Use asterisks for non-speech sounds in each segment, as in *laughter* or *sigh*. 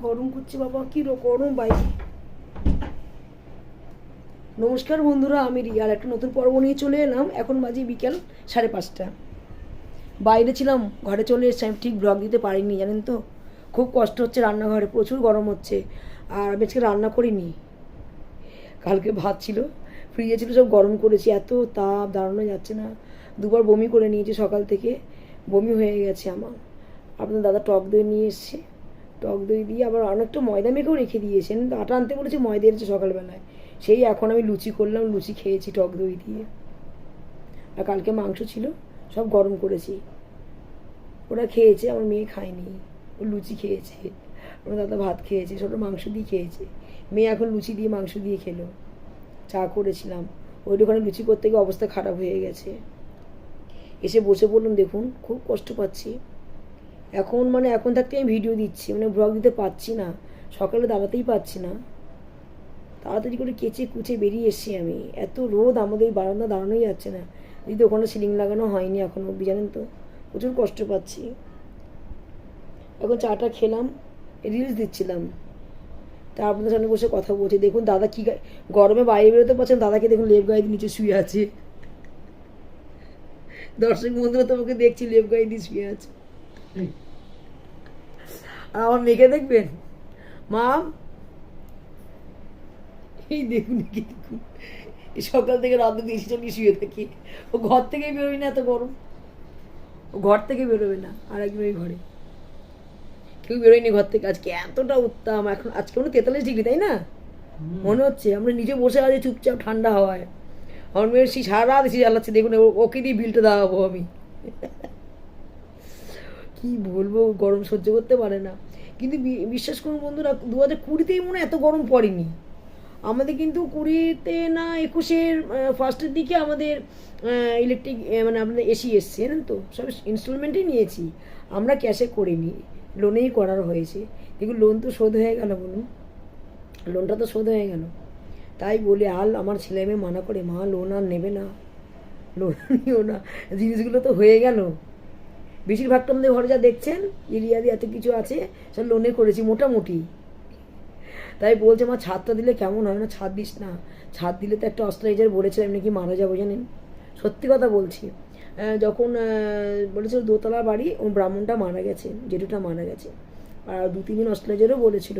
গরম করছে বাবা, কি গরম বাইরে নমস্কার বন্ধুরা, আমি রিয়ার একটা নতুন পর্ব নিয়ে চলে এলাম। এখন বাজে বিকেল সাড়ে পাঁচটা। বাইরে ছিলাম, ঘরে চলে এসেছি। আমি ঠিক ব্লগ দিতে পারিনি, জানেন তো? খুব কষ্ট হচ্ছে রান্নাঘরে, প্রচুর গরম হচ্ছে। আর আমি আজকে রান্না করিনি। কালকে ভাত ছিল ফ্রিজে ছিল, সব গরম করেছি। এত তাপ, দাঁড়ানো যাচ্ছে না। দুবার বমি করে নিয়েছি সকাল থেকে। বমি হয়ে গেছে আমার। আপনার দাদা টক দই নিয়ে এসছে। টক দই দিয়ে আবার অনেকটা ময়দা মেখেও রেখে দিয়েছেন। আটা আনতে বলেছি ময়দা এনেছে সকালবেলায়। সেই এখন আমি লুচি করলাম, লুচি খেয়েছি টক দই দিয়ে। আর কালকে মাংস ছিল, সব গরম করেছি। ওরা খেয়েছে, আমার মেয়ে খায়নি। ও লুচি খেয়েছে ওর দাদা ভাত খেয়েছে, ছোটো মাংস দিয়ে খেয়েছে। মেয়ে এখন লুচি দিয়ে, মাংস দিয়ে খেলো। চা করেছিলাম। ওই দোকানে লুচি করতে গিয়ে অবস্থা খারাপ হয়ে গেছে। এসে বসে পড়লাম দেখুন, খুব কষ্ট পাচ্ছি। এখন মানে এখন থাকতে আমি ভিডিও দিচ্ছি মানে ব্লগ দিতে পারছি না। সকালে দাঁড়াতেই পারছি না। তাড়াতাড়ি করে কেচে কুচে বেরিয়ে এসছি আমি। এত রোদ আমাদের এই বারান্দা দাঁড়ানোই যাচ্ছে না। যদি ওখানে সিলিং লাগানো হয়নি এখন অব্দি, জানেন তো? প্রচুর কষ্ট পাচ্ছি। এখন চাটা খেলাম রিলস দিচ্ছিলাম। তা আপনাদের সামনে বসে কথা বলছি। দেখুন দাদা কি গরমে বাইরে বেরোতে পারছেন, দাদাকে দেখুন লেপ গায়ে নিচে শুয়ে আছে। দর্শক বন্ধুরা, তোমাকে দেখছি লেপ গায়ে দিয়ে শুয়ে আছে। আমার মেয়েকে দেখবেন? মাম? এই দেখুন সকাল থেকে রাত অব্দি এসে চালিয়ে শুয়ে থাকি। ও ঘর থেকে বেরোবে না এত গরম? ও ঘর থেকে বেরোবে না আর একজন ওই ঘরে। কেউ বেরোয়নি ঘর থেকে। আজকে এতটা উত্তাম। এখন আজকে মনে তেতাল্লিশ ডিগ্রি তাই না? মনে হচ্ছে আমরা নিজে বসে আছি চুপচাপ ঠান্ডা হাওয়ায়। আমার মেয়ের সেই সারা এসে জ্বালাচ্ছে। দেখুন ওকে দিয়ে বিলটা দেওয়াবো আমি। কি বলব, গরম সহ্য করতে পারে না। কিন্তু বিশ্বাস করুন বন্ধুরা দু হাজার কুড়িতেই মনে এত গরম পড়েনি। আমাদের কিন্তু কুড়িতে না একুশের ফার্স্টের দিকে আমাদের ইলেকট্রিক মানে আমাদের এসি এসছে, জানেন তো? সব ইনস্টলমেন্টেই নিয়েছি। আমরা ক্যাশে করিনি। লোনেই করার হয়েছে। দেখুন লোন তো শোধ হয়ে গেল বলুন। লোনটা তো শোধ হয়ে গেল। তাই বলে আল আমার ছেলে মেয়ে মানা করে, মা লোন আর নেবে না। লোন নিও না। জিনিসগুলো তো হয়ে গেল। বেশিরভাগটা আমাদের ঘরে যা দেখছেন এরিয়াদি এত কিছু আছে সব লোনে করেছি, মোটামুটি। তাই বলছে, মা, ছাদটা দিলে কেমন হয়? না, ছাদ দিস না। ছাদ দিলে তো একটা অস্ট্রাইজার বলেছিলাম নাকি, মারা যাব জানেন? সত্যি কথা বলছি। যখন বলেছিল দোতলা বাড়ি ও ব্রাহ্মণটা মারা গেছে, জেঠুটা মারা গেছে। আর দু, তিন দিন অস্ট্রাইজারও বলেছিল।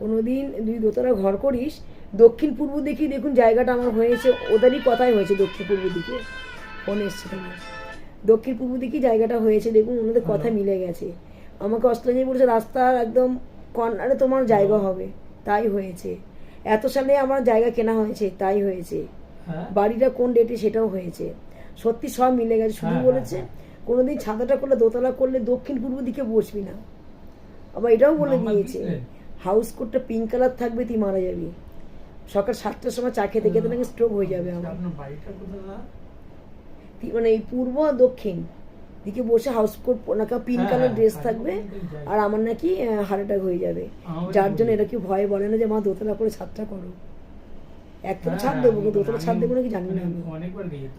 কোনো দিন তুই দোতলা ঘর করিস, দক্ষিণ পূর্ব দিকে দেখুন জায়গাটা আমার হয়েছে, ওদেরই কথাই হয়েছে দক্ষিণ পূর্ব দিকে। ফোন এসছে তোমার। দক্ষিণ পূর্ব দিকে জায়গাটা হয়েছে দেখুন ওনাদের কথা মিলে গেছে। আমাকে অস্ট্রেলিয়া বলেছে রাস্তার একদম কর্নারে তোমার জায়গা হবে তাই হয়েছে। এত সালে আমার জায়গা কেনা হয়েছে তাই হয়েছে। হ্যাঁ। বাড়িটা কোন ডেটে সেটাও হয়েছে। সত্যি সব মিলে গেছে শুধু হ্যাঁ, বলেছে হ্যাঁ, কোনোদিন ছাদাটা করলে দোতলা করলে দক্ষিণ পূর্ব দিকে বসবি না। আবার এটাও বলে দিয়েছে হাউস কোটটা পিঙ্ক কালার থাকবে তুই মারা যাবি। সকাল সাতটার সময় চা খেতে খেতে নাকি স্ট্রোক হয়ে যাবে আমার আপনার বাড়িটা কোথায় দাদা? তি- মানে এই পূর্ব দক্ষিণ। দিকে বসে হাউস কোট নাকি পিঙ্ক হ্যাঁ, কালার হ্যাঁ, ড্রেস হ্যাঁ, থাকবে আর আমার নাকি হার্ট অ্যাটাক হয়ে যাবে। যার জন্য এটা কি ভয়ে বলে না যে মা দোতলা করে ছাদটা করো। একতলা হ্যাঁ, ছাদ দেবো কিন্তু আমি- দোতলা ছাদ দেবো নাকি জানি না আমি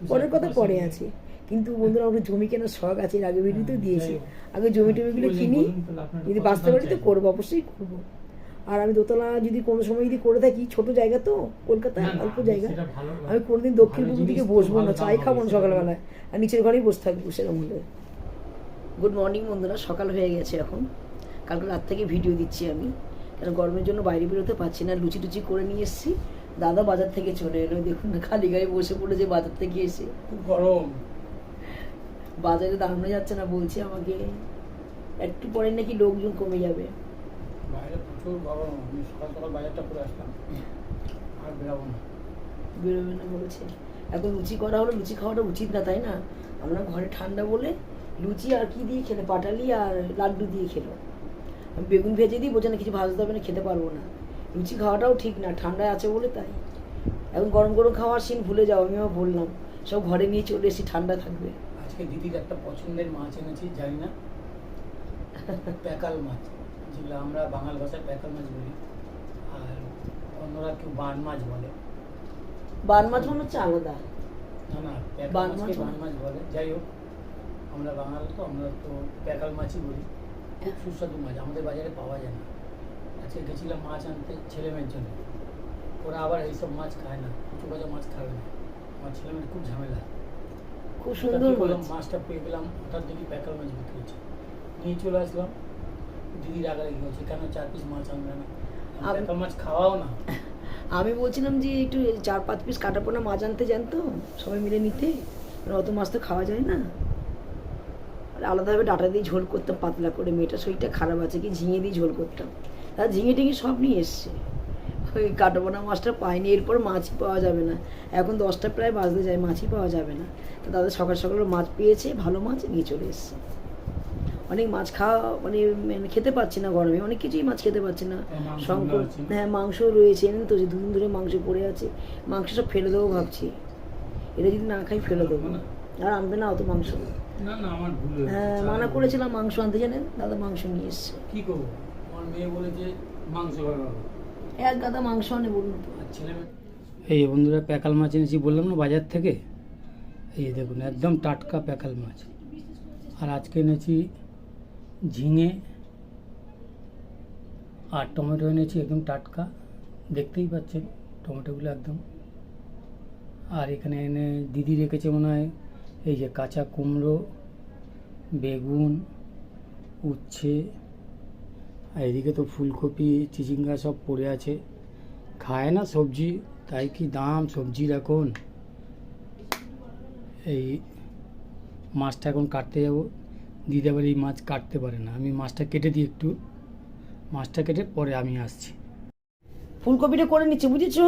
পরের কথা পরে আছে। কিন্তু বন্ধুরা আমার জমি কেনার শখ আছে এর আগে ভিডিওতে হ্যাঁ, দিয়েছি। আগে জমি টমিগুলো কিনি। যদি দাম বাড়িতে চাই? করব অবশ্যই করব। আর আমি দোতলা যদি কোনো সময় যদি করে থাকি ছোট জায়গা তো কলকাতায় অল্প জায়গা। আমি কোনোদিন দক্ষিণ পূর্ব দিকে বসবো না চাই খাব না সকালবেলায়। আর নিচের ঘরেই বসে থাকব সেরকম হলে। গুড মর্নিং বন্ধুরা সকাল হয়ে গেছে এখন। কালকে রাত থেকে ভিডিও দিচ্ছি আমি। কারণ গরমের জন্য বাইরে বেরোতে পারছি না লুচি টুচি করে নিয়ে এসেছি। দাদা বাজার থেকে চলে এলো দেখুন না খালি গায়ে বসে পড়েছে বাজার থেকে এসে। খুব গরম। বাজারে দাঁড়ানো যাচ্ছে না বলছে আমাকে। একটু পরে নাকি লোকজন কমে যাবে। বাইরে প্রচুর গরম আমি সকাল সকাল বাজারটা করে আসলাম আর বেরাবো না। বেরোবে না বলেছে। এখন লুচি করা হলো লুচি খাওয়াটা উচিত না তাই না? আমরা ঘরে ঠান্ডা বলে লুচি আর কি দিয়ে খেলে? পাটালি আর লাড্ডু দিয়ে খেলো। আমি বেগুন ভেজে দিই বোঝে না কিছু ভাজতে হবে না খেতে পারব না। লুচি খাওয়াটাও ঠিক না ঠান্ডায় আছে বলে তাই। এখন গরম গরম খাওয়ার সিন ভুলে যাও আমি আবার বললাম। সব ঘরে নিয়ে চলে এসেছি ঠান্ডা থাকবে। আজকে দিদির একটা পছন্দের মাছ এনেছি জানি না। *laughs* প্যাকাল মাছ। যেগুলো আমরা বাঙাল ভাষায় প্যাকাল মাছ বলি। আর অন্যরা কেউ বান মাছ বলে। বান মাছ মনে হচ্ছে আলাদা। না না প্যাকাল বান মাছকে মাছ বান মাছ বলে। যাই হোক আমরা বাঙাল তো আমরা তো প্যাকাল মাছই বলি। খুব সুস্বাদু মাছ আমাদের বাজারে পাওয়া যায় না। আজকে গেছিলাম মাছ আনতে ছেলে মেয়ের জন্য। ওরা আবার এইসব মাছ খায় না কিছু বাজা মাছ খাবে না। আমার ছেলে মেয়ের খুব ঝামেলা। খুব তা সুন্দর কি করলাম, মাছ। মাছটা পেয়ে গেলাম হঠাৎ দেখি প্যাকাল মাছ বিক্রি হচ্ছে। নিয়ে চলে আসলাম। চার পিস মাছ আনবে না? আমি- মাছ খাওয়াও না। আমি বলছিলাম যে একটু চার পাঁচ পিস কাটা পোনা মাছ আনতে জানতো সবাই মিলে নিতে। অত মাছ তো খাওয়া যায় না। আর আলাদাভাবে ডাটা দিয়ে ঝোল করতাম পাতলা করে। মেয়েটা শরীরটা খারাপ আছে কি ঝিঙে দিয়ে ঝোল করতাম। তার ঝিঙে টিঙে সব নিয়ে এসছে। ওই কাটাপোনা মাছটা পাইনি এরপর মাছই পাওয়া যাবে না। এখন দশটা প্রায় বাজতে যায় মাছই পাওয়া যাবে না। তো তাদের সকাল সকাল মাছ পেয়েছে ভালো মাছ নিয়ে চলে এসছে। অনেক মাছ খাওয়া মানে মানে খেতে পাচ্ছি না গরমে। অনেক কিছুই মাছ খেতে পাচ্ছি না। হ্যাঁ, শঙ্কর হ্যাঁ মাংস রয়েছে জানেন তো যে দুদিন ধরে মাংস পড়ে আছে। মাংস সব ফেলে দেবো ভাবছি। এটা যদি না খাই ফেলে দেবো। আর আনবে না অত মাংস। না না আমার হ্যাঁ মানা করেছিলাম মাংস আনতে জানেন? দাদা মাংস নিয়ে এসছে। কি করব? আমার মেয়ে বলেছে মাংস এক গাদা মাংস আনে বলুন এই বন্ধুরা প্যাকাল মাছ এনেছি বললাম না বাজার থেকে? এই দেখুন একদম টাটকা প্যাকাল মাছ। আর আজকে এনেছি ঝিঙে আর টমেটো এনেছি একদম টাটকা। দেখতেই পাচ্ছেন টমেটোগুলো একদম। আর এখানে এনে দিদি রেখেছে মনে হয় এই যে কাঁচা কুমড়ো, বেগুন, উচ্ছে, আর এদিকে তো ফুলকপি, চিচিঙ্গা সব পড়ে আছে। খায় না সবজি, তাই কি দাম সবজির এখন? এই মাছটা এখন কাটতে যাব। দিদি আবার এই মাছ কাটতে পারে না। আমি মাছটা কেটে দিই একটু। মাছটা কেটে পরে আমি আসছি। ফুলকপিটা করে নিচ্ছি বুঝেছ?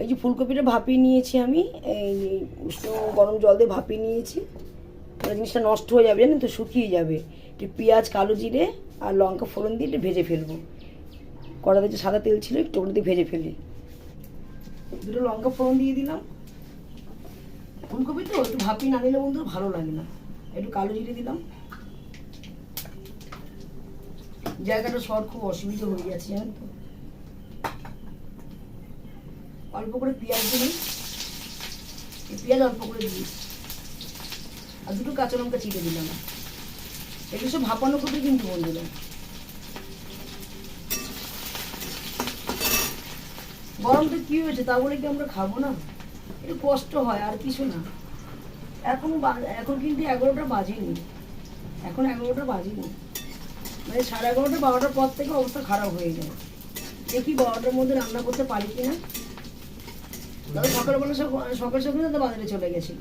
এই যে ফুলকপিটা ভাপিয়ে নিয়েছি আমি এই উষ্ণ গরম জল দিয়ে ভাপিয়ে নিয়েছি। জিনিসটা নষ্ট হয়ে যাবে জানেন তো শুকিয়ে যাবে। একটু পেঁয়াজ কালো জিরে আর লঙ্কা ফোড়ন দিয়ে একটু ভেজে ফেলব। কড়াতে যে সাদা তেল ছিল একটু ওটা দিয়ে ভেজে ফেলি। দুটো লঙ্কা ফোড়ন দিয়ে দিলাম। ফুলকপি তো একটু ভাপিয়ে না নিলে বন্ধু ভালো লাগে না। একটু কালো জিরে দিলাম। জায়গাটা শর্ট খুব অসুবিধা হয়ে যাচ্ছে জানেন তো। অল্প করে পেঁয়াজ এই পেঁয়াজ অল্প করে দিই। আর দুটো কাঁচা লঙ্কা চিড়ে দিলাম। এগুলো সব ভাপানো করে কিন্তু বন্ধুরা গরমটা কি হয়েছে তা বলে কি আমরা খাব না? একটু কষ্ট হয়, আর কিছু না। এখন এখন কিন্তু এগারোটা বাজেনি। এখন এগারোটা বাজেনি। মানে সাড়ে এগারোটা, বারোটার পর থেকে অবস্থা খারাপ হয়ে যায়। দেখি বারোটার মধ্যে রান্না করতে পারি কিনা। তবে সকালবেলা সক- সকাল সকাল তো বাজারে চলে গেছিল।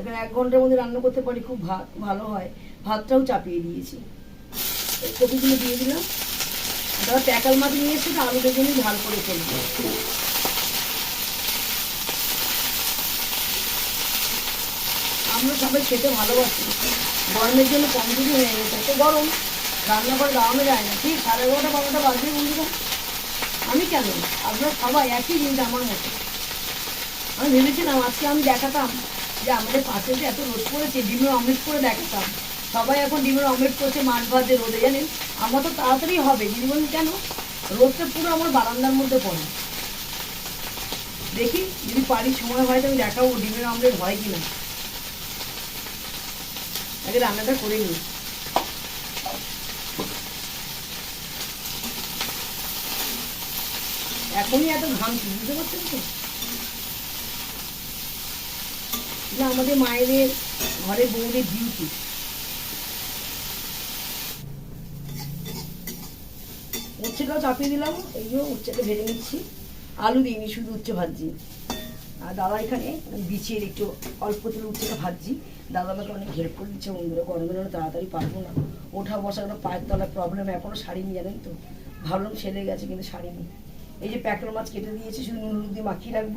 এখানে এক ঘণ্টার মধ্যে রান্না করতে পারি খুব ভাত ভালো হয়। ভাতটাও চাপিয়ে দিয়েছি। কপিগুলো দিয়ে দিলাম। তারা প্যাকাল মাছ নিয়ে এসে আলু বেগুনি ঝাল করে ফেলব। আমরা সবাই খেতে ভালোবাসি। গরমের জন্য কমজোরি হয়ে গেছে। এত গরম, রান্না করে দাঁড়ানো যায় না। ঠিক সাড়ে এগারোটা, বারোটা বাজবে বন্ধুরা। আমি কেন? আপনার সবাই একই জিনিস আমার মতো। আমি ভেবেছিলাম আজকে আমি দেখাতাম যে আমাদের পাশে যে এত রোদ পড়েছে, ডিমের অমলেট করে দেখাতাম। সবাই এখন ডিমের অমলেট করছে মাছ ভাজে রোদে, জানেন? আমার তো তাড়াতাড়ি হবে। দিদি বলুন কেন? রোদটা পুরো আমার বারান্দার মধ্যে পড়ে। দেখি, যদি পারি সময় হয় তো আমি দেখাবো ডিমের অমলেট হয় কি না আগে রান্নাটা করে নিই। এখনই এত ঘামছি বুঝতে পারছেন তো? আমাদের মায়েদের ঘরে বউদের ডিউটি উচ্ছেটাও চাপিয়ে দিলাম, এই যে উচ্ছেটা ভেজে নিচ্ছি। আলু দিইনি, শুধু উচ্ছে ভাজছি। দাদা এখানে বিছিয়ে একটু অল্প তেলে উচ্ছেটা ভাজছি। দাদা আমাকে অনেক হেল্প করে দিচ্ছে বন্ধুরা গরমের জন্য তাড়াতাড়ি পারব না। ওঠা বসা একটা পায়ের তলার প্রবলেম এখনও শাড়ি সারিনি জানেন তো? ভাবলাম সেরে গেছে কিন্তু শাড়ি সারিনি এই যে প্যাকেল মাছ কেটে দিয়েছি, শুধু নুন দিয়ে মাখিয়ে রাখব।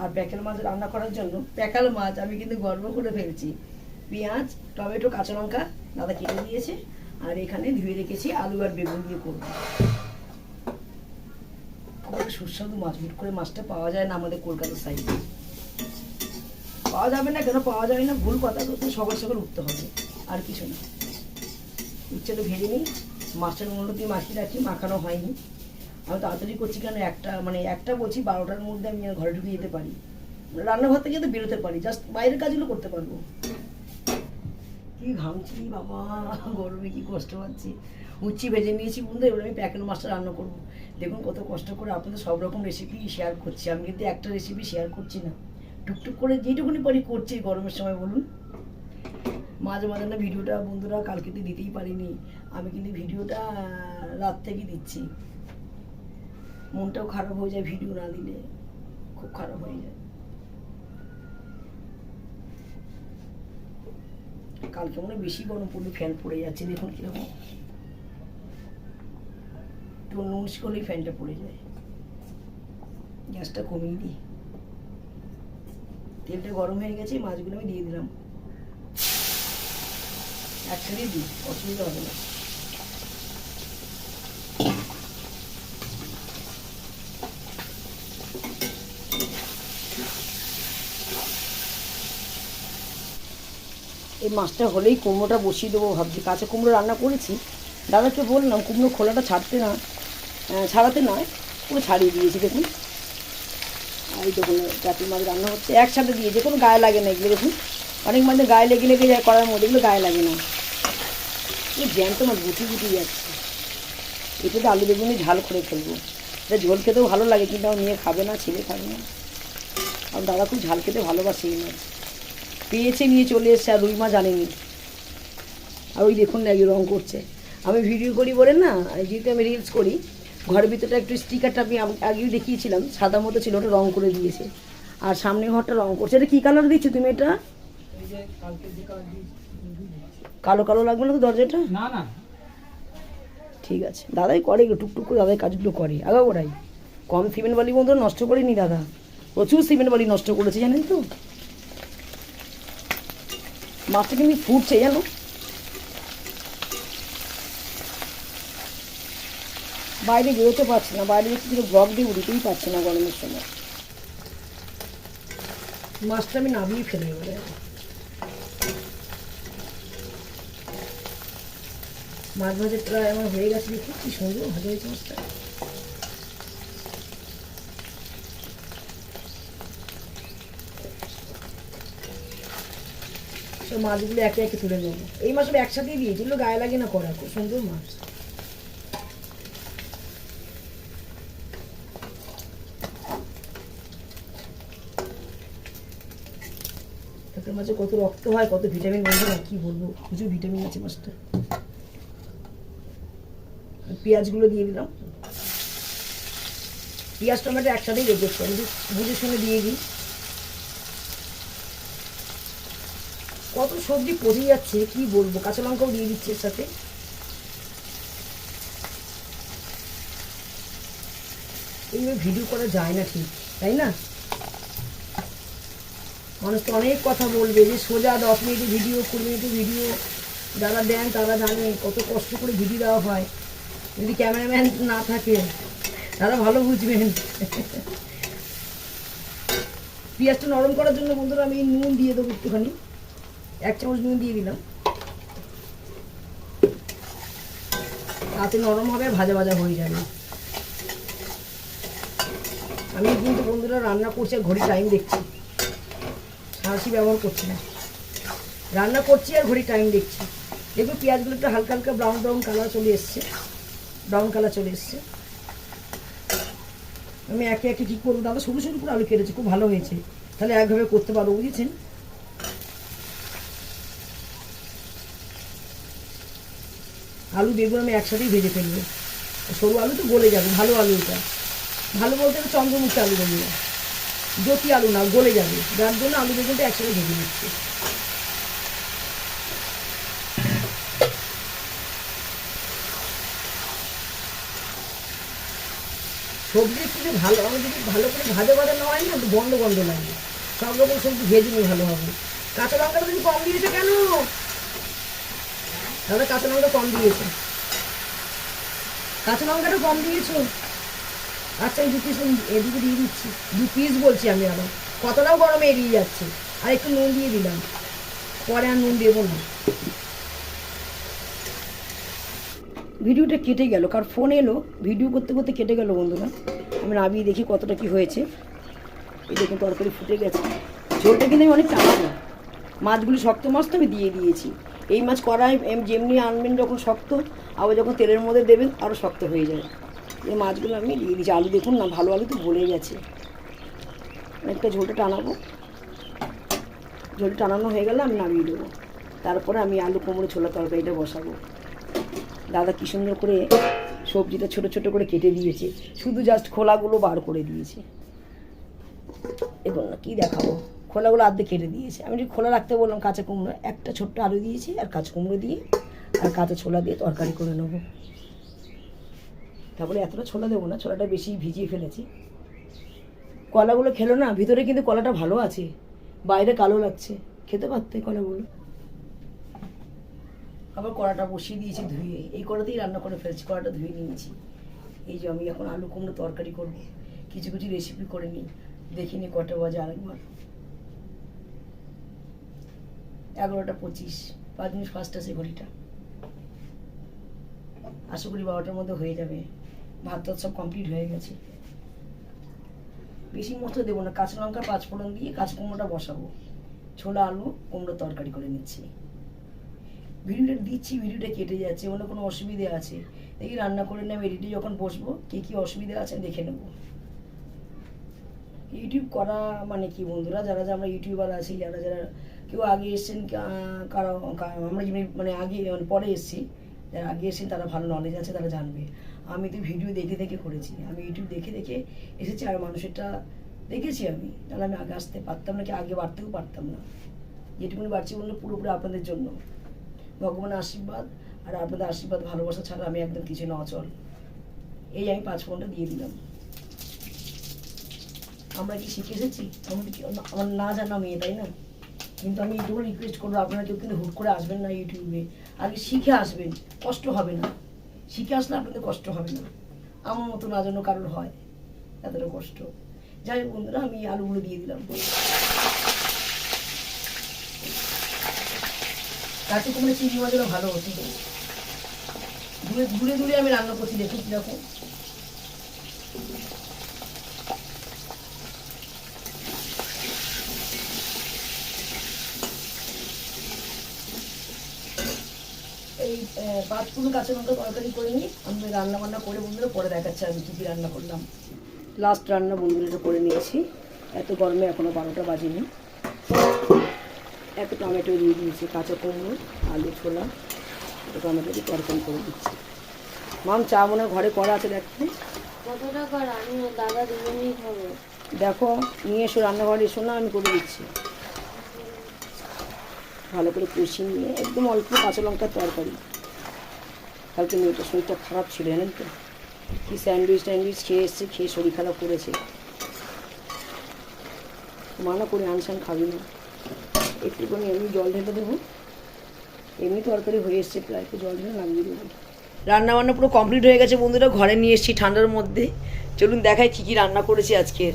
আর প্যাকেল মাছ রান্না করার জন্য প্যাকাল মাছ আমি কিন্তু গর্ব করে ফেলছি। পেঁয়াজ, টমেটো, কাঁচা লঙ্কা দাদা কেটে দিয়েছে। আর এখানে ধুয়ে রেখেছি আলু আর বেগুন দিয়ে করব। সুস্বাদু মাছ, হুট করে মাছটা পাওয়া যায় না আমাদের কলকাতার সাইডে পাওয়া যাবে না কেন? পাওয়া যাবে না, ভুল কথা বলতে সকাল সকাল উঠতে হবে, আর কিছু না। উচ্ছেটা ভেজে নিই মাছটা মূল্য দিয়ে মাখিয়ে রাখি, মাখানো হয়নি। আমি তাড়াতাড়ি করছি কেন? একটা মানে একটা বলছি, বারোটার মধ্যে আমি ঘরে ঢুকে যেতে পারি। রান্নাঘর থেকে তো বেরোতে পারি জাস্ট বাইরের কাজগুলো করতে পারব। কি ঘামছি বাবা, গরমে কি কষ্ট পাচ্ছি। উচ্ছি ভেজে নিয়েছি বন্ধু, এবার আমি প্যাকেট মাছটা রান্না করব। দেখুন কত কষ্ট করে আপনাদের সব রকম রেসিপি শেয়ার করছি। আমি কিন্তু একটা রেসিপি শেয়ার করছি না। টুকটুক করে যেটুকুনি পারি করছি গরমের সময়, বলুন। মাঝে মাঝে না ভিডিওটা বন্ধুরা কালকে তো দিতেই পারিনি। আমি কিন্তু ভিডিওটা রাত থেকে দিচ্ছি। মনটাও খারাপ হয়ে যায় ভিডিও না দিলে। খুব খারাপ হয়ে যায়। কালকে মনে বেশি গরম পড়লে ফ্যান পড়ে যাচ্ছে। দেখুন কীরকম। একটু নুন করলেই ফ্যানটা পড়ে যায়। গ্যাসটা কমিয়ে দিই। তেলটা গরম হয়ে গেছে মাছগুলো আমি দিয়ে দিলাম। একসাথে দিই, অসুবিধা হবে না। এই মাছটা হলেই কুমড়োটা বসিয়ে দেবো ভাবছি। কাঁচা কুমড়ো রান্না করেছি। দাদাকে বললাম, কুমড়ো খোলাটা ছাড়তে না। ছাড়াতে নয়। পুরো ছাড়িয়ে দিয়েছি, দেখুন। এই দেখুন চাটি মাছ রান্না হচ্ছে। একসাথে দিয়ে যে কোনো গায়ে লাগে না এগুলো, দেখুন। অনেক মাঝে গায়ে লেগে লেগে যায় করার মধ্যে, এগুলো গায়ে লাগে না। এই জ্যান্ত মাছ গুটি গুটি যাচ্ছে। এতে তো আলু বেগুনি ঝাল করে ফেলব। এটা ঝোল খেতেও ভালো লাগে, কিন্তু আমার মেয়ে খাবে না, ছেলে খাবে না। আর দাদা খুব ঝাল খেতে ভালোবাসে এই মাছ। পেয়েছে, নিয়ে চলে এসছে, আর রুই মাছ আনেনি। আর ওই দেখুন না রং করছে। আমি ভিডিও করি বলে না যেহেতু আমি রিলস করি। ঘরের ভিতরটা একটু স্টিকারটা আমি আগ- আগেও দেখিয়েছিলাম সাদা মতো ছিল ওটা রং করে দিয়েছে। আর সামনের ঘরটা রং করছে। এটা কী কালার দিচ্ছ তুমি এটা? কালো কালো লাগবে না তো দরজাটা? না না। ঠিক আছে। দাদাই করে টুকটুক করে দাদাই কাজগুলো করে। আগা ওরাই কম সিমেন্ট বালি বন্ধু নষ্ট করেনি দাদা। প্রচুর সিমেন্ট বালি নষ্ট করেছে জানেন তো? মাছটা কিন্তু ফুটছে জানো? বাইরে বেরোতে পারছি না, বাইরে যাচ্ছি কিন্তু ব্লক দিয়ে উঠতেই পারছি না গরমের সময়। মাছটা আমি নামিয়ে ফেলে এবারে। মাছ ভাজা প্রায় আমার হয়ে গেছে দেখি, কি সুন্দর ভাজা হয়েছে মাছটা। মাছগুলো একে একে তুলে নেব। এই মাছ সব একসাথেই দিয়েছি গায়ে লাগে না করা খুব সুন্দর মাছ তাতে মাছে কত রক্ত হয়, কত ভিটামিন বলব না কি বলব? প্রচুর ভিটামিন আছে মাছটা। পেঁয়াজগুলো দিয়ে দিলাম। পেঁয়াজ, টমেটো একসাথেই রেখেছি আমি একটু বুঝে শুনে দিয়ে দিই। কত সবজি পচে যাচ্ছে, কি বলব? কাঁচা লঙ্কাও দিয়ে দিচ্ছে এর সাথে। এইভাবে ভিডিও করা যায় না ঠিক, তাই না? মানুষ তো অনেক কথা বলবে যে সোজা দশ মিনিটের ভিডিও, কুড়ি মিনিটের ভিডিও যারা দেন তারা জানে কত কষ্ট করে ভিডিও দেওয়া হয়। যদি ক্যামেরাম্যান না থাকে, তারা ভালো বুঝবেন। পেঁয়াজটা নরম করার জন্য বন্ধুরা আমি নুন দিয়ে দেবো একটুখানি। এক চামচ নুন দিয়ে দিলাম। তাতে নরম হবে, ভাজা ভাজা হয়ে যাবে। আমি কিন্তু বন্ধুরা রান্না করছি ঘড়ি টাইম দেখছি। সাঁড়াশি ব্যবহার করছি না। রান্না করছি আর ঘড়ি টাইম দেখছি। দেখুন, পেঁয়াজগুলো একটু হালকা হালকা ব্রাউন ব্রাউন কালার চলে এসছে। ব্রাউন কালার চলে এসছে। আমি একে একে কী করব। দাদা, সরু সরু করে আলু কেটেছি, খুব ভালো হয়েছে। তাহলে একভাবে করতে পারব, বুঝেছেন? আলু বেগুন আমি একসাথেই ভেজে ফেলব। সরু আলু তো গলে যাবে, ভালো আলু এটা। ভালো বলতে চন্দ্রমুখী আলু বলব। জ্যোতি আলু না, গলে যাবে। যার জন্য আলু বেগুনটা একসাথে ভেজে নিচ্ছে। সবজি একটু ভালো আমি যদি ভালো করে ভাজা ভাজা না হয় না গন্ধ গন্ধ লাগে। সব রকম সবজি ভেজে নিয়ে ভালো হবে। কাঁচা লঙ্কাটা তুমি কম দিয়েছ কেন? দাদা কাঁচা লঙ্কা কম দিয়েছ। কাঁচা লঙ্কাটা কম দিয়েছ? আচ্ছা এই দু পিস এদিকে দিয়ে দিচ্ছি। দু পিস বলছি আমি আবার। কতটাও গরমে এড়িয়ে যাচ্ছে। আর একটু নুন দিয়ে দিলাম। পরে আর নুন দেবো না। ভিডিওটা কেটে গেল কার ফোন এলো। ভিডিও করতে করতে কেটে গেল, বন্ধুরা। আমি নামিয়ে দেখি কতটা কি হয়েছে। এই দেখুন, তরকারি ফুটে গেছে। ঝোলটা কিন্তু আমি অনেক টানাবো মাছগুলি শক্ত মাছ তো আমি দিয়ে দিয়েছি। এই মাছ কড়াই যেমনি আনবেন যখন শক্ত, আবার যখন তেলের মধ্যে দেবেন আরও শক্ত হয়ে যায়। এই মাছগুলো আমি দিয়ে দিচ্ছি আলু দেখুন না, ভালো আলু তো ভরে গেছে। একটা ঝোলটা টানাবো। ঝোলটা টানানো হয়ে গেলে আমি নামিয়ে দেবো। তারপরে আমি আলু, কুমড়ো, ছোলা তরকারিটা বসাবো। দাদা কী সুন্দর করে সবজিটা ছোট ছোট করে কেটে দিয়েছে। শুধু জাস্ট খোলাগুলো বার করে দিয়েছে। এগুলো না কী দেখাবো? খোলাগুলো আর্ধেক কেটে দিয়েছে। আমি যদি খোলা রাখতে বললাম কাঁচা কুমড়ো, একটা ছোট্ট আলু দিয়েছি আর কাঁচা কুমড়ো দিয়ে আর কাঁচা ছোলা দিয়ে তরকারি করে নেব। তারপরে এতটা ছোলা দেবো না, ছোলাটা বেশি ভিজিয়ে ফেলেছি। কলাগুলো খেলো না, ভিতরে কিন্তু কলাটা ভালো আছে, বাইরে কালো লাগছে। খেতে পারতে কলাগুলো। আবার কড়াটা বসিয়ে দিয়েছি ধুয়ে, এই কড়াতেই রান্না করে ফেলছি, কড়াটা ধুয়ে নিয়েছি। এই যে আমি এখন আলু কুমড়ো তরকারি করব, কিছু কিছু রেসিপি করে নিই দেখিনি কটা বাজে আরেকবার। এগারোটা পঁচিশ, পাঁচ মিনিট ফার্স্ট আছে ঘড়িটা। আশা করি বারোটার মধ্যে হয়ে যাবে। ভাত টাত সব কমপ্লিট হয়ে গেছে। বেশি মতো দেবো না, কাঁচা লঙ্কা, পাঁচ ফোড়ন দিয়ে কাঁচা কুমড়োটা বসাবো। ছোলা, আলু, কুমড়ো তরকারি করে নিচ্ছি। ভিডিওটা দিচ্ছি, ভিডিওটা কেটে যাচ্ছে মনে কোনো অসুবিধে আছে। দেখি রান্না করে নেব এডিটে যখন বসবো, কী কী অসুবিধা আছে দেখে নেব। ইউটিউব করা মানে কি বন্ধুরা? যারা যারা আমরা ইউটিউবার আছি, যারা যারা কেউ আগে এসছেন কারও আমরা মানে আগে মানে পরে এসছি, যারা আগে এসেছেন তারা ভালো নলেজ আছে, তারা জানবে। আমি তো ভিডিও দেখে দেখে করেছি। আমি ইউটিউব দেখে দেখে এসেছি আর মানুষেরটা দেখেছি আমি। তাহলে আমি আগে আসতে পারতাম না কি আগে বাড়তেও পারতাম না? যেটুকুনি বাড়ছি বলল পুরোপুরি আপনাদের জন্য। ভগবানের আশীর্বাদ আর আপনাদের আশীর্বাদ, ভালোবাসা ছাড়া আমি একদম কিছু না, অচল। এই আমি পাঁচ ফোনটা দিয়ে দিলাম। আমরা কি শিখে এসেছি? আমাদের আমার না জানা মেয়ে, তাই না? কিন্তু আমি এইটুকু রিকোয়েস্ট করব, আপনারা কেউ কিন্তু হুট করে আসবেন না ইউটিউবে আগে শিখে আসবেন, কষ্ট হবে না। শিখে আসলে আপনাদের কষ্ট হবে না। আমার মতো না যেন কারোর হয় এতটা কষ্ট। যাই হোক বন্ধুরা, আমি আলুগুলো দিয়ে দিলাম। তাতে তোমার চিংড়ি মাছগুলো ভালো হতো। দূরে দূরে দূরে আমি রান্না করছি দেখুন কীরকম এই পাঁচ পুরো কাঁচা লঙ্কা তরকারি করে নিই। আমি রান্না বান্না করে বন্ধুরা পরে দেখাচ্ছি আমি কী কী রান্না করলাম। লাস্ট রান্না বন্ধুরা করে নিয়েছি। এত গরমে এখনও বারোটা বাজেনি। এত টমেটো দিয়ে দিয়েছি কাঁচা কুমড়ো আলু ছোলা একটু টমেটো দিয়ে তরকারি করে দিচ্ছি। মাম চা মনে হয় ঘরে করা আছে দেখতে? কত টাকা আমি দাদা দুজনেই খাব। দেখো নিয়ে এসো রান্নাঘরে এসো না আমি করে দিচ্ছি। ভালো করে কষিয়ে নিয়ে একদম অল্প কাঁচা লঙ্কার তরকারি। কালকে মেয়েটার শরীরটা খারাপ ছিল, জানেন তো? কি স্যান্ডউইচ ট্যান্ডউইচ খেয়ে এসছে, খেয়ে শরীর খারাপ করেছে। মানা করে আনসান খাবি না। একটুখানি এমনি জল ঢেলে দেবো। এমনি তরকারি হয়ে এসছে প্রায়, একটু জল ঢেলে নামিয়ে দেবো। রান্না বান্না পুরো কমপ্লিট হয়ে গেছে বন্ধুরা, ঘরে নিয়ে এসেছি ঠান্ডার মধ্যে। চলুন দেখাই কী কী রান্না করেছি আজকের।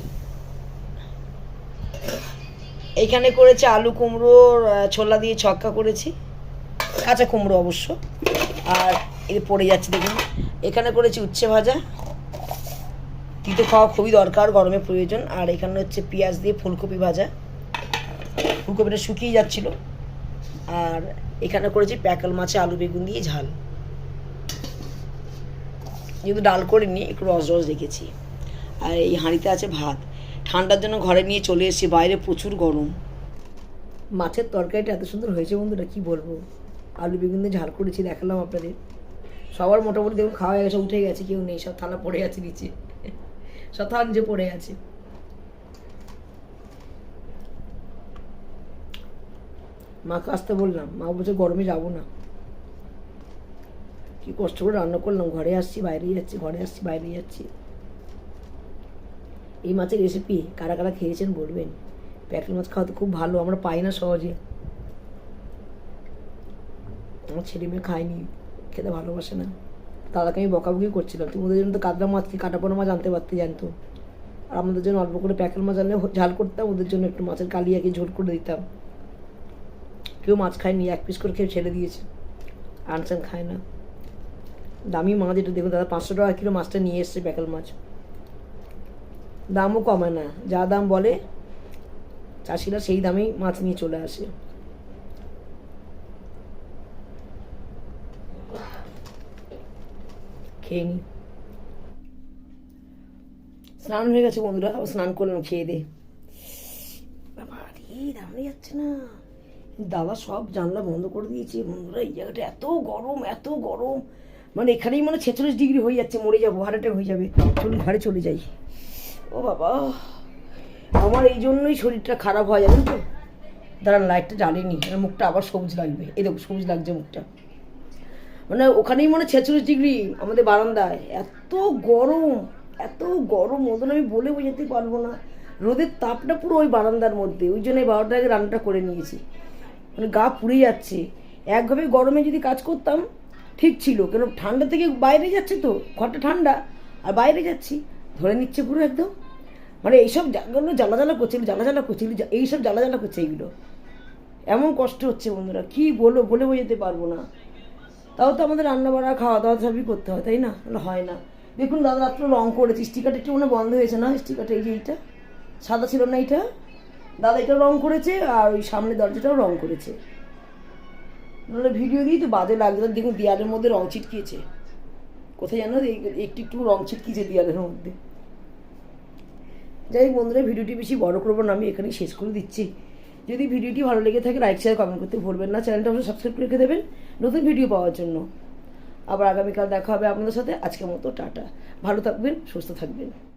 এইখানে করেছে আলু কুমড়োর ছোলা দিয়ে ছক্কা করেছি। কাঁচা কুমড়ো অবশ্য। আর যে পড়ে যাচ্ছে দেখুন। এখানে করেছি উচ্ছে ভাজা। তিতো খাওয়া খুবই দরকার, গরমে প্রয়োজন। আর এখানে হচ্ছে পেঁয়াজ দিয়ে ফুলকপি ভাজা। ফুলকপিটা শুকিয়ে যাচ্ছিল। আর এখানে করেছি প্যাকাল মাছে আলু বেগুন দিয়ে ঝাল। যেহেতু ডাল করিনি, একটু রস রস রেখেছি আর এই হাঁড়িতে আছে ভাত। ঠান্ডার জন্য ঘরে নিয়ে চলে এসেছি, বাইরে প্রচুর গরম। মাছের তরকারিটা এত সুন্দর হয়েছে বন্ধুরা, কি বলব? আলু বেগুন দিয়ে ঝাল করেছি, দেখালাম আপনাদের। সবার মোটামুটি দেখুন খাওয়া হয়ে গেছে, উঠে গেছে, কেউ নেই, সব থালা পড়ে আছে নিচে। নিচে পড়ে আছে। মাকে আসতে বললাম, মা বলছে গরমে যাব না। কি কষ্ট করে রান্না করলাম, ঘরে আসছি, বাইরে যাচ্ছি, ঘরে আসছি, বাইরে যাচ্ছি। এই মাছের রেসিপি কারা কারা খেয়েছেন বলবেন। প্যাকেট মাছ খাওয়া তো খুব ভালো, আমরা পাই না সহজে। আমার ছেলে মেয়ে খায়নি। খেতে ভালোবাসে না। দাদাকে আমি বকাবকি করছিলাম। তুমি ওদের জন্য তো কাতলা মাছ কি কাটা পোনা মাছ আনতে পারতে জানতো? আর আমাদের জন্য অল্প করে প্যাকেট মাছ আনলে ঝাল করতাম, ওদের জন্য একটু মাছের কালিয়াকে ঝোল করে দিতাম। কেউ মাছ খায়নি, এক পিস করে খেয়ে ছেড়ে দিয়েছে। আনসান খায় না। দামি মাছ এটা দেখুন, দাদা পাঁচশো টাকা কিলো মাছটা নিয়ে এসছে প্যাকেল মাছ। দামও কমায় না। যা দাম বলে, চাষিরা সেই দামেই মাছ নিয়ে চলে আসে। খেয়ে নিই স্নান হয়ে গেছে বন্ধুরা, আবার স্নান করলাম, খেয়ে দে। বাবা, রে, দাঁড়িয়ে যাচ্ছে না। দাদা সব জানলা বন্ধ করে দিয়েছে বন্ধুরা, এই জায়গাটা এত গরম এত গরম। মানে এখানেই মানে ছেচল্লিশ ডিগ্রি হয়ে যাচ্ছে, মরে যাব হার্ট হয়ে যাবে। চলুন ঘরে চলে যাই। ও বাবা, আমার এই জন্যই শরীরটা খারাপ হয়, জানেন তো? দাঁড়ান লাইটটা জ্বালিনি মুখটা আবার সবুজ লাগবে। এই দেখো, সবুজ লাগছে মুখটা। মানে ওখানেই মনে ছেচল্লিশ ডিগ্রি আমাদের বারান্দায়। এত গরম এত গরম, ওদের আমি বলে বোঝাতে পারব না। রোদের তাপটা পুরো ওই বারান্দার মধ্যে, ওই জন্য এই বারোটার আগে রান্নাটা করে নিয়েছি। মানে গা পুড়ে যাচ্ছে। একভাবে গরমে যদি কাজ করতাম, ঠিক ছিল। কেন ঠান্ডা থেকে বাইরে যাচ্ছে তো, ঘরটা ঠান্ডা, আর বাইরে যাচ্ছি। ধরে নিচ্ছে পুরো একদম। মানে এইসব জায়গাগুলো জ্বালা জ্বালা করছে জ্বালা জ্বালা করছে এগুলো জা- এইসব জ্বালা জ্বালা করছে এগুলো। এমন কষ্ট হচ্ছে বন্ধুরা, কি বলব বলে বোঝাতে পারব না। তাও তো আমাদের রান্না বাড়া খাওয়া দাওয়া সবই করতে হয়, তাই না? হয় না। দেখুন, দাদা রাত্রে রং করেছে স্টিকারটা একটু মনে বন্ধ হয়েছে না? স্টিকারটা এই যে এইটা? সাদা ছিল না এইটা দাদা এটা রং করেছে আর ওই সামনে দরজাটাও রং করেছে। নাহলে ভিডিও দিই তো, বাজে লাগছে। দেখুন, দেয়ালের মধ্যে রং ছিটকিয়েছে। কোথায় জানো একটু একটু রং ছিটকিয়েছে দেয়ালের মধ্যে। যাই হোক বন্ধুরা, ভিডিওটি বেশি বড় করব না, আমি এখানেই শেষ করে দিচ্ছি। যদি ভিডিওটি ভালো লেগে থাকে লাইক শেয়ার কমেন্ট করতে ভুলবেন না। চ্যানেলটা অবশ্যই সাবস্ক্রাইব করে দেবেন নতুন ভিডিও পাওয়ার জন্য। আবার আগামীকাল দেখা হবে আপনাদের সাথে। আজকের মতো, টাটা। ভালো থাকবেন, সুস্থ থাকবেন।